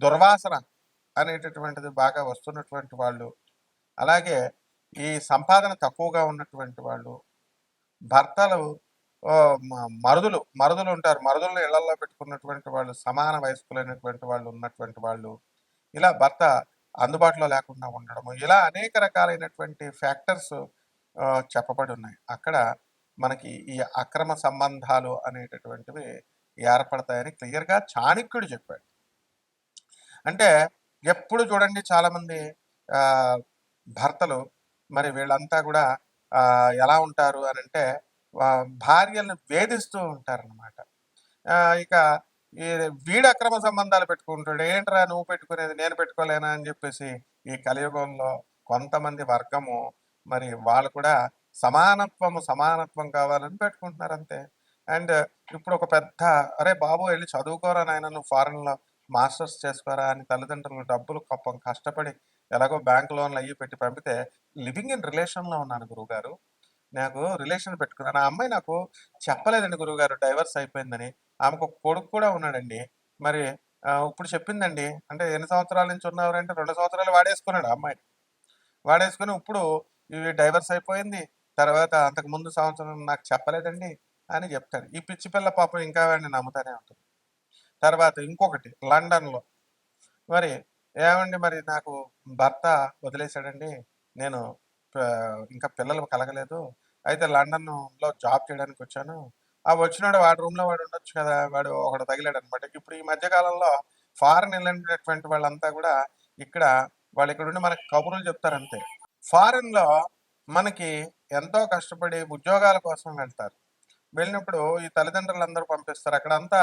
దుర్వాసన అనేటటువంటిది బాగా వస్తున్నటువంటి వాళ్ళు. అలాగే ఈ సంపాదన తక్కువగా ఉన్నటువంటి వాళ్ళు భర్తలు మరుదులు మరుదులు ఉంటారు. మరుదులను ఇళ్ళలో పెట్టుకున్నటువంటి వాళ్ళు సమాన వయస్కులైనటువంటి వాళ్ళు ఉన్నటువంటి వాళ్ళు ఇలా భర్త అందుబాటులో లేకుండా ఉండడము ఇలా అనేక రకాలైనటువంటి ఫ్యాక్టర్స్ చెప్పబడి ఉన్నాయి. అక్కడ మనకి ఈ అక్రమ సంబంధాలు అనేటటువంటివి ఏర్పడతాయని క్లియర్గా చాణక్యుడు చెప్పాడు. అంటే ఎప్పుడు చూడండి చాలామంది భర్తలు మరి వీళ్ళంతా కూడా ఎలా ఉంటారు అని అంటే భార్యలను వేధిస్తూ ఉంటారన్నమాట. ఇక ఈ వీడు అక్రమ సంబంధాలు పెట్టుకుంటాడు ఏంట్రా నువ్వు పెట్టుకునేది నేను పెట్టుకోలేనా? అని చెప్పేసి ఈ కలియుగంలో కొంతమంది వర్గము మరి వాళ్ళు కూడా సమానత్వము సమానత్వం కావాలని పెట్టుకుంటున్నారు అంతే. అండ్ ఇప్పుడు ఒక పెద్ద అరే బాబు వెళ్ళి చదువుకోరా నాయన నువ్వు ఫారెన్లో మాస్టర్స్ చేసుకోరా అని తల్లిదండ్రులు డబ్బులు పాపం కష్టపడి ఎలాగో బ్యాంక్ లోన్లు అయ్యి పెట్టి పంపితే లివింగ్ ఇన్ రిలేషన్లో ఉన్నాను గురువుగారు. నాకు రిలేషన్ పెట్టుకున్నాను. ఆ అమ్మాయి నాకు చెప్పలేదండి గురువుగారు డైవర్స్ అయిపోయిందని. ఆమెకు ఒక కొడుకు కూడా ఉన్నాడండి. మరి ఇప్పుడు చెప్పిందండి అంటే ఎన్ని సంవత్సరాల నుంచి ఉన్నవారంటే రెండు సంవత్సరాలు వాడేసుకున్నాడు అమ్మాయి. వాడేసుకుని ఇప్పుడు ఇవి డైవర్స్ అయిపోయింది. తర్వాత అంతకు ముందు సంవత్సరం నాకు చెప్పలేదండి అని చెప్తాడు ఈ పిచ్చి పిల్ల పాపం ఇంకా వాడిని నమ్ముతానే ఉంటుంది. తర్వాత ఇంకొకటి లండన్లో. మరి ఏమండి మరి నాకు భర్త వదిలేశాడండి. నేను ఇంకా పిల్లలు కలగలేదు. అయితే లండన్లో జాబ్ చేయడానికి వచ్చాను. ఆ వచ్చినాడు వాడి రూమ్లో వాడు ఉండొచ్చు కదా వాడు ఒకడు తగిలాడు అనమాట ఇప్పుడు ఈ మధ్యకాలంలో ఫారెన్ వెళ్ళినటువంటి వాళ్ళంతా కూడా ఇక్కడ వాళ్ళు ఇక్కడ ఉండి మనకి కబుర్లు చెప్తారు అంతే. మనకి ఎంతో కష్టపడి ఉద్యోగాల కోసం వెళ్తారు. వెళ్ళినప్పుడు ఈ తల్లిదండ్రులు అందరూ పంపిస్తారు. అక్కడంతా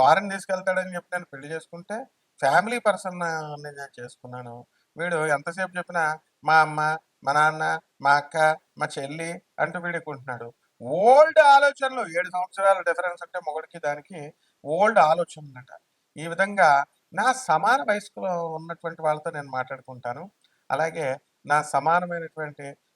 ఫారెన్ తీసుకెళ్తాడని చెప్పి నేను పెళ్ళి చేసుకుంటే ఫ్యామిలీ పర్సన్ నేను చేసుకున్నాను. వీడు ఎంతసేపు చెప్పినా మా అమ్మ మా నాన్న మా అక్క మా చెల్లి అంటూ వీడుకుంటున్నాడు ఓల్డ్ ఆలోచనలు ఏడు సంవత్సరాల డిఫరెన్స్ అంటే మొగడికి దానికి ఓల్డ్ ఆలోచనలట. ఈ విధంగా నా సమాన వయస్కులో ఉన్నటువంటి వాళ్ళతో నేను మాట్లాడుకుంటాను. అలాగే నా సమానమైనటువంటి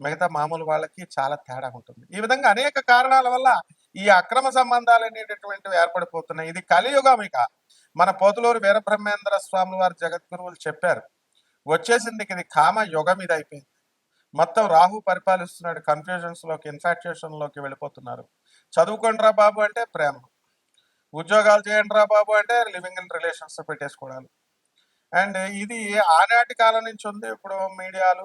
మిగతా మామూలు వాళ్ళకి చాలా తేడా ఉంటుంది. ఈ విధంగా అనేక కారణాల వల్ల ఈ అక్రమ సంబంధాలు అనేటటువంటివి ఏర్పడిపోతున్నాయి. ఇది కలియుగం ఇక. మన పోతులూరు వీరబ్రహ్మేంద్ర స్వామి వారి జగద్గురువులు చెప్పారు వచ్చేసింది ఇది కామ యుగం ఇది అయిపోయింది. మొత్తం రాహు పరిపాలిస్తున్నాడు కన్ఫ్యూజన్స్లోకి ఇన్ఫాక్చుయేషన్లోకి వెళ్ళిపోతున్నారు చదువుకోండిరా బాబు అంటే ప్రేమ ఉద్యోగాలు చేయండి రా బాబు అంటే లివింగ్ ఇన్ రిలేషన్స్ పెట్టేసుకోవడాలు. అండ్ ఇది ఆనాటి కాలం నుంచి ఉంది. ఇప్పుడు మీడియాలు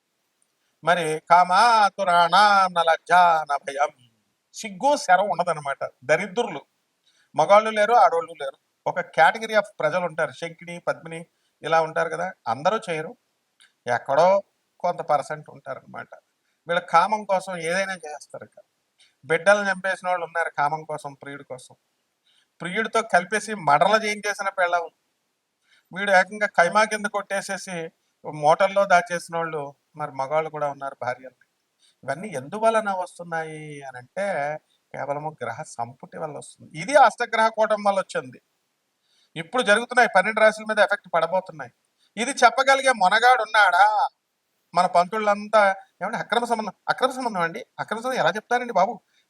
మరి కామాతురాణ భయం సిగ్గు శరం ఉండదన్నమాట. దరిద్రులు. మగాళ్ళు లేరు ఆడవాళ్ళు లేరు. ఒక కేటగిరీ ఆఫ్ ప్రజలు ఉంటారు శంకిని పద్మిని ఇలా ఉంటారు కదా. అందరూ చేయరు. ఎక్కడో కొంత పర్సెంట్ ఉంటారనమాట వీళ్ళ కామం కోసం ఏదైనా చేస్తారు ఇక. బిడ్డలు చంపేసిన వాళ్ళు ఉన్నారు కామం కోసం ప్రియుడి కోసం. ప్రియుడితో కలిపేసి మడల చేయించేసిన పెళ్ళం వీడు ఏకంగా కైమా కింద కొట్టేసేసి మోటల్లో దాచేసిన వాళ్ళు మరి మగవాళ్ళు కూడా ఉన్నారు భార్యల్ని ఇవన్నీ ఎందువలన వస్తున్నాయి అని అంటే కేవలము గ్రహ సంపుటి వల్ల వస్తుంది. ఇది అష్టగ్రహ కూటం వల్ల వచ్చింది. ఇప్పుడు జరుగుతున్నాయి పన్నెండు రాశుల మీద ఎఫెక్ట్ పడబోతున్నాయి. ఇది చెప్పగలిగే మొనగాడు ఉన్నాడా? మన పంతుళ్ళంతా ఏమంటే అక్రమ సంబంధం అక్రమ సంబంధం అండి? అక్రమ సంబంధం ఎలా చెప్తారండి బాబు?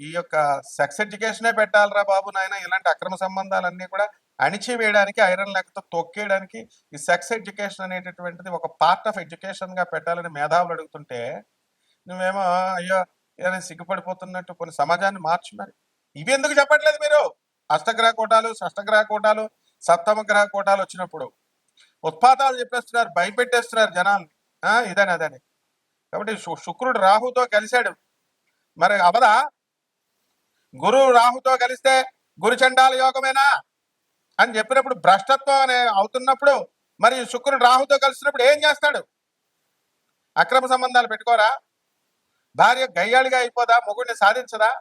ఈ యొక్క సెక్స్ ఎడ్యుకేషనే పెట్టాలరా బాబు నాయన. ఇలాంటి అక్రమ సంబంధాలన్నీ కూడా అణిచివేయడానికి ఐరన్ లెక్కతో తొక్కేయడానికి ఈ సెక్స్ ఎడ్యుకేషన్ అనేటటువంటిది ఒక పార్ట్ ఆఫ్ ఎడ్యుకేషన్గా పెట్టాలని మేధావులు అడుగుతుంటే నువ్వేమో అయ్యో ఏదైనా సిగ్గుపడిపోతున్నట్టు కొన్ని సమాజాన్ని మార్చు మరి. ఇవి ఎందుకు చెప్పట్లేదు మీరు? అష్టగ్రహ కూటాలు షష్టగ్రహ కూటాలు సప్తమ గ్రహ కూటాలు వచ్చినప్పుడు ఉత్పాతాలు చెప్పేస్తున్నారు భయపెట్టేస్తున్నారు జనాల్ని. ఆ, ఇదని అదని. కాబట్టి శుక్రుడు రాహుతో కలిశాడు. మరి అవదా? గురువు రాహుతో కలిస్తే గురుచండాల యోగమేనా? అని చెప్పినప్పుడు భ్రష్టత్వం అనే అవుతున్నప్పుడు మరి శుక్రుడు రాహుతో కలిసినప్పుడు ఏం చేస్తాడు? అక్రమ సంబంధాలు పెట్టుకోరా? భార్య గయ్యాళిగా అయిపోదా? మొగుడిని సాధించదా?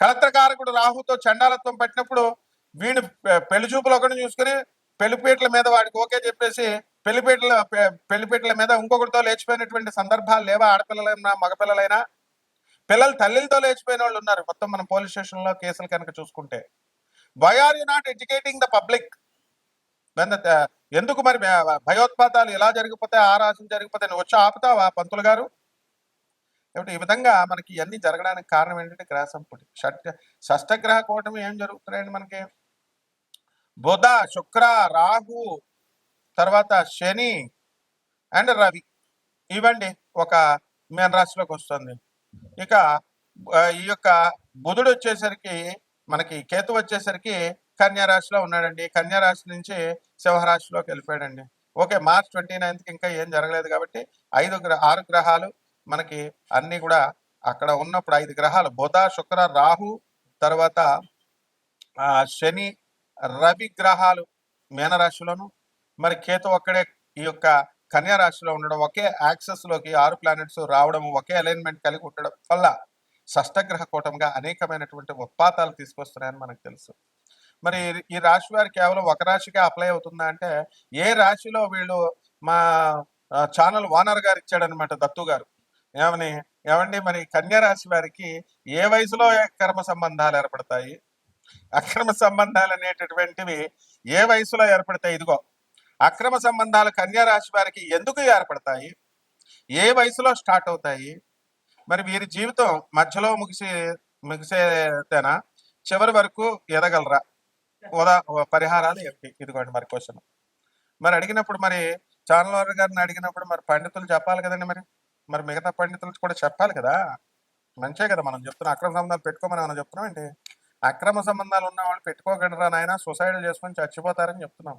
కళత్రకారకుడు రాహుతో చండాలత్వం పెట్టినప్పుడు వీడు పె- పెళ్ళి చూపులు ఒకటి చూసుకుని పెళ్ళిపీటల మీద వాడికి ఓకే చెప్పేసి పెళ్ళిపీటల పెళ్ళిపీటల మీద ఇంకొకరితో లేచిపోయినటువంటి సందర్భాలు లేవా? ఆడపిల్లలైనా మగపిల్లలైనా? పిల్లలు తల్లితో లేచిపోయిన వాళ్ళు ఉన్నారు. మొత్తం మనం పోలీస్ స్టేషన్లో కేసులు కనుక చూసుకుంటే. Why are you not educating the public ఎందుకు మరి భయోత్పాతాలు ఎలా జరిగిపోతే ఆ రాశం జరిగిపోతే నువ్వు వచ్చి ఆపుతావా పంతులు గారు? కాబట్టి ఈ విధంగా మనకి ఇవన్నీ జరగడానికి కారణం ఏంటంటే గ్రహసంపుటి షట్ షష్టగ్రహ కూటమి ఏం జరుగుతున్నాయండి మనకి? బుధ శుక్ర రాహు తర్వాత శని అండ్ రవి. ఇవండి ఒక మీన రాశిలోకి వస్తుంది. ఇక ఈ యొక్క బుధుడు వచ్చేసరికి మనకి కేతు వచ్చేసరికి కన్యారాశిలో ఉన్నాడండి. కన్యారాశి నుంచి సింహరాశిలోకి వెళ్ళిపోయాడండి. ఓకే మార్చ్ ట్వంటీ నైన్త్కి ఇంకా ఏం జరగలేదు కాబట్టి ఐదు గ్రహ ఆరు గ్రహాలు మనకి అన్నీ కూడా అక్కడ ఉన్నప్పుడు ఐదు గ్రహాలు. బుధ శుక్ర రాహు తర్వాత శని రవి గ్రహాలు మీనరాశిలోను. మరి కేతు ఒక్కడే ఈ యొక్క కన్యా రాశిలో ఉండడం ఒకే యాక్సెస్లోకి ఆరు ప్లానెట్స్ రావడం ఒకే అలైన్మెంట్ కలిగి ఉండడం వల్ల షష్టగ్రహ కూటంగా అనేకమైనటువంటి ఉత్పాతాలు తీసుకొస్తున్నాయని మనకు తెలుసు. మరి ఈ రాశి వారు కేవలం ఒక రాశికే అప్లై అవుతుందా అంటే ఏ రాశిలో వీళ్ళు మా ఛానల్ ఓనర్ గారు ఇచ్చాడనమాట దత్తు గారు. ఏమని ఏమండి మరి కన్యా రాశి వారికి ఏ వయసులో కర్మ సంబంధాలు ఏర్పడతాయి? అక్రమ సంబంధాలు అనేటటువంటివి ఏ వయసులో ఏర్పడతాయి? ఇదిగో అక్రమ సంబంధాలు కన్యా రాశి వారికి ఎందుకు ఏర్పడతాయి? ఏ వయసులో స్టార్ట్ అవుతాయి? మరి వీరి జీవితం మధ్యలో ముగిసే ముగిసేతేనా చివరి వరకు ఎదగలరా? ఉదా పరిహారాలు ఏమిటి ఇదిగోండి మరి క్వశ్చన్. మరి అడిగినప్పుడు మరి ఛానల్ గారిని అడిగినప్పుడు మరి పండితులు చెప్పాలి కదండి మరి. మరి మిగతా పండితులు కూడా చెప్పాలి కదా. మంచే కదా మనం చెప్తున్నాం అక్రమ సంబంధాలు పెట్టుకోమని మనం చెప్తున్నాం ఏంటి? అక్రమ సంబంధాలు ఉన్న వాళ్ళు పెట్టుకోకండిరా నాయన? సూసైడ్ చేసుకొని చచ్చిపోతారని చెప్తున్నాం.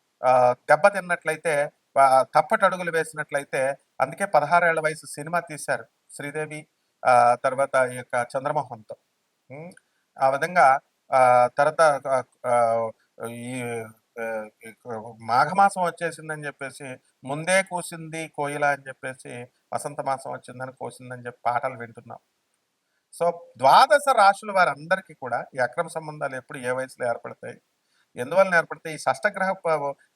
దెబ్బతిన్నట్లయితే దెబ్బ తిన్నట్లయితే తప్పటి అడుగులు వేసినట్లయితే అందుకే పదహారేళ్ళ వయసు సినిమా తీశారు శ్రీదేవి తర్వాత ఈ యొక్క చంద్రమోహన్తో. ఆ విధంగా తర్వాత ఈ ఈ మాఘమాసం వచ్చేసిందని చెప్పేసి ముందే కూసింది కోయిల అని చెప్పేసి వసంత మాసం వచ్చిందని కోసిందని చెప్పి పాటలు వింటున్నాం. సో ద్వాదశ రాశుల వారందరికీ కూడా ఈ అక్రమ సంబంధాలు ఎప్పుడు ఏ వయసులో ఏర్పడతాయి? ఎందువల్ల ఏర్పడతాయి? ఈ షష్టగ్రహ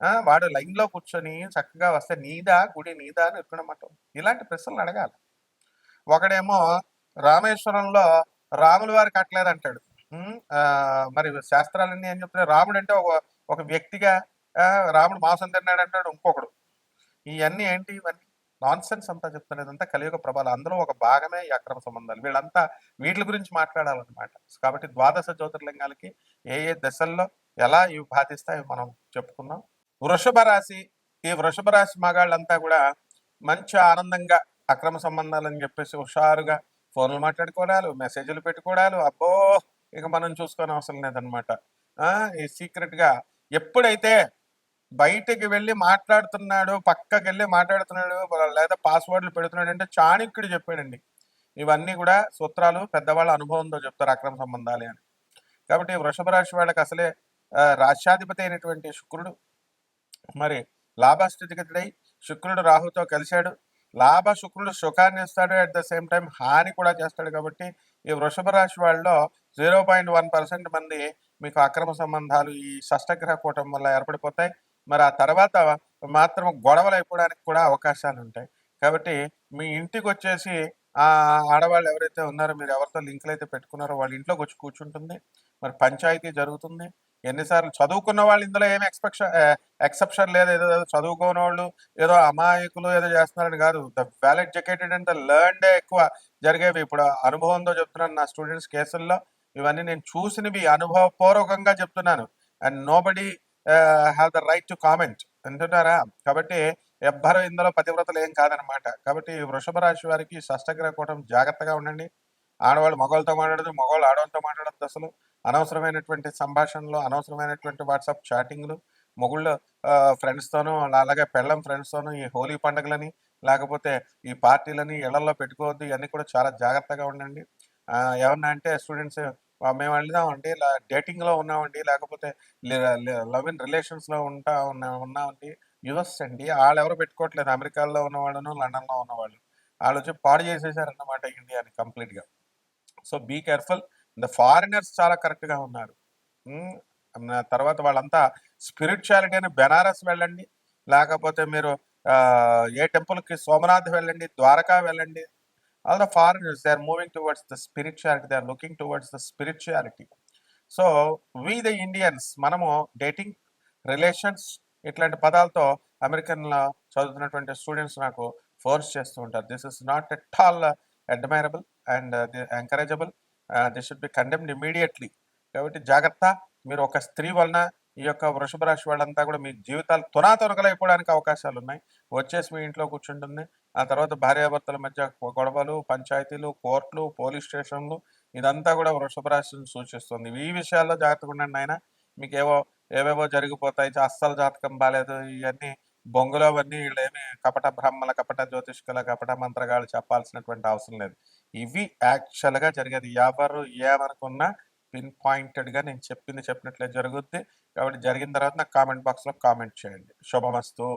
ఆ, వాడు లైన్లో కూర్చొని చక్కగా వస్తే నీదా గుడి నీదా అని ఎక్కడమాట ఇలాంటి ప్రశ్నలు అడగాలి. ఒకడేమో రామేశ్వరంలో రాముల వారు కట్టలేదు అంటాడు ఉమ్, ఆ, మరి శాస్త్రాలన్నీ ఏం చెప్తున్నాయి? రాముడు అంటే ఒక ఒక వ్యక్తిగా ఆ, రాముడు మాంసం తిన్నాడు అంటాడు ఇంకొకడు. ఇవన్నీ ఏంటి ఇవన్నీ? నాన్ సెన్స్ అంతా చెప్తున్నది అంతా కలియుగ ప్రభావం. అందులో ఒక భాగమే ఈ అక్రమ సంబంధాలు. వీళ్ళంతా వీటి గురించి మాట్లాడాలన్నమాట. కాబట్టి ద్వాదశ జ్యోతిర్లింగాలకి ఏ ఏ దశల్లో ఎలా ఇవి బాధిస్తాయో మనం చెప్పుకున్నాం వృషభ రాశి ఈ వృషభ రాశి మగాళ్ళంతా కూడా మంచి ఆనందంగా అక్రమ సంబంధాలు అని చెప్పేసి హుషారుగా ఫోన్లు మాట్లాడుకోవడాలు మెసేజ్లు పెట్టుకోవడాలు అబ్బో! ఇక మనం చూసుకొని అవసరం లేదనమాట ఈ సీక్రెట్గా ఎప్పుడైతే బయటికి వెళ్ళి మాట్లాడుతున్నాడు పక్కకి వెళ్ళి మాట్లాడుతున్నాడు లేదా పాస్వర్డ్లు పెడుతున్నాడు అంటే చాణిక్యుడు చెప్పాడండి. ఇవన్నీ కూడా సూత్రాలు పెద్దవాళ్ళ అనుభవంతో చెప్తారు అక్రమ సంబంధాలే అని. కాబట్టి వృషభ రాశి వాళ్ళకి అసలే రాష్ట్రాధిపతి అయినటువంటి శుక్రుడు మరి లాభస్థితిగతుడై శుక్రుడు రాహుతో కలిశాడు. లాభ శుక్రుడు సుఖాన్ని ఇస్తాడు. అట్ ద సేమ్ టైం హాని కూడా చేస్తాడు కాబట్టి ఈ వృషభ రాశి వాళ్ళలో జీరో పాయింట్ వన్ పర్సెంట్ మంది మీకు అక్రమ సంబంధాలు ఈ షష్టగ్రహ కూటం వల్ల ఏర్పడిపోతాయి. మరి ఆ తర్వాత మాత్రం గొడవలు అయిపోవడానికి కూడా అవకాశాలు ఉంటాయి. కాబట్టి మీ ఇంటికి వచ్చేసి ఆడవాళ్ళు ఎవరైతే ఉన్నారో మీరు ఎవరితో లింకులు అయితే పెట్టుకున్నారో వాళ్ళ ఇంట్లోకి వచ్చి కూర్చుంటుంది. మరి పంచాయతీ జరుగుతుంది. ఎన్నిసార్లు చదువుకున్న వాళ్ళు ఇందులో ఏమి ఎక్స్పెక్షన్ ఎక్సెప్షన్ లేదు. ఏదో ఏదో చదువుకోని వాళ్ళు ఏదో అమాయకులు ఏదో చేస్తున్నారని కాదు. The well educated and the లర్న్డే ఎక్కువ జరిగేవి. ఇప్పుడు అనుభవంతో చెప్తున్నాను నా స్టూడెంట్స్ కేసుల్లో. ఇవన్నీ నేను చూసినవి అనుభవపూర్వకంగా చెప్తున్నాను. And nobody have the right to comment. అంటున్నారా కాబట్టి ఎవ్వరు ఇందులో పతివ్రతలు ఏం కాదనమాట కాబట్టి వృషభ రాశి వారికి షష్టగ్రహ కూటం జాగ్రత్తగా ఉండండి. ఆడవాళ్ళు మగవాళ్ళతో మాట్లాడదు మగవాళ్ళు ఆడవాళ్ళతో మాట్లాడద్దు అసలు. అనవసరమైనటువంటి సంభాషణలు అనవసరమైనటువంటి వాట్సాప్ చాటింగ్లు మొగుళ్ళు ఫ్రెండ్స్తోనూ అలాగే పెళ్ళం ఫ్రెండ్స్తోనూ ఈ హోలీ పండుగలని లేకపోతే ఈ పార్టీలని ఇళ్ళలో పెట్టుకోవద్దు ఇవన్నీ కూడా చాలా జాగ్రత్తగా ఉండండి. ఏమన్నా అంటే స్టూడెంట్స్ మేము వెళ్దామండి ఇలా డేటింగ్లో ఉన్నామండి లేకపోతే లవ్ ఇన్ రిలేషన్స్లో ఉంటా ఉన్నా ఉన్నామండి. యుఎస్ అండి. వాళ్ళు ఎవరు పెట్టుకోవట్లేదు. అమెరికాలో ఉన్నవాళ్ళను లండన్లో ఉన్నవాళ్ళు. వాళ్ళు వచ్చి పాడు చేసేసారన్నమాట ఇండియాని కంప్లీట్గా. So be careful. The foreigners చాలా కరెక్ట్గా ఉన్నారు. తర్వాత వాళ్ళంతా స్పిరిచువాలిటీ అని బెనారస్ వెళ్ళండి. లేకపోతే మీరు ఏ టెంపుల్కి సోమనాథ్ వెళ్ళండి ద్వారకా వెళ్ళండి. All the foreigners they are moving towards the spirituality they are looking towards the spirituality. So we the Indians మనము డేటింగ్ రిలేషన్స్ ఇట్లాంటి పదాలతో అమెరికన్లో చదువుతున్నటువంటి స్టూడెంట్స్ నాకు ఫోర్స్ చేస్తూ ఉంటారు. This is not at all admirable and encourageable. This should be condemned immediately కాబట్టి జాగ్రత్త. మీరు ఒక స్త్రీ వలన ఈ యొక్క వృషభ రాశి వాళ్ళంతా కూడా మీ జీవితాలు తునాతునకలైపోవడానికి అవకాశాలు ఉన్నాయి. వచ్చేసి మీ ఇంట్లో కూర్చుంటుంది. ఆ తర్వాత భార్యాభర్తల మధ్య గొడవలు పంచాయతీలు కోర్టులు పోలీస్ స్టేషన్లు ఇదంతా కూడా వృషభ రాశిని సూచిస్తుంది. ఈ విషయాల్లో జాగ్రత్తగా ఉండండి ఆయన మీకు ఏవో ఏవేవో జరిగిపోతాయి. అస్సలు జాతకం బాగాలేదు ఇవన్నీ బొంగులో అవన్నీ వీళ్ళేమి కపట బ్రహ్మల కపట జ్యోతిష్కుల కపట మంత్రగాళ్ళు చెప్పాల్సినటువంటి అవసరం లేదు. ఇవి యాక్చువల్గా జరిగేది. ఎవరు ఏమనుకున్నా పిన్ పాయింటెడ్గా నేను చెప్పింది చెప్పినట్లే జరుగుద్ది. కాబట్టి జరిగిన తర్వాత నాకు కామెంట్ బాక్స్లో కామెంట్ చేయండి. శుభమస్తు.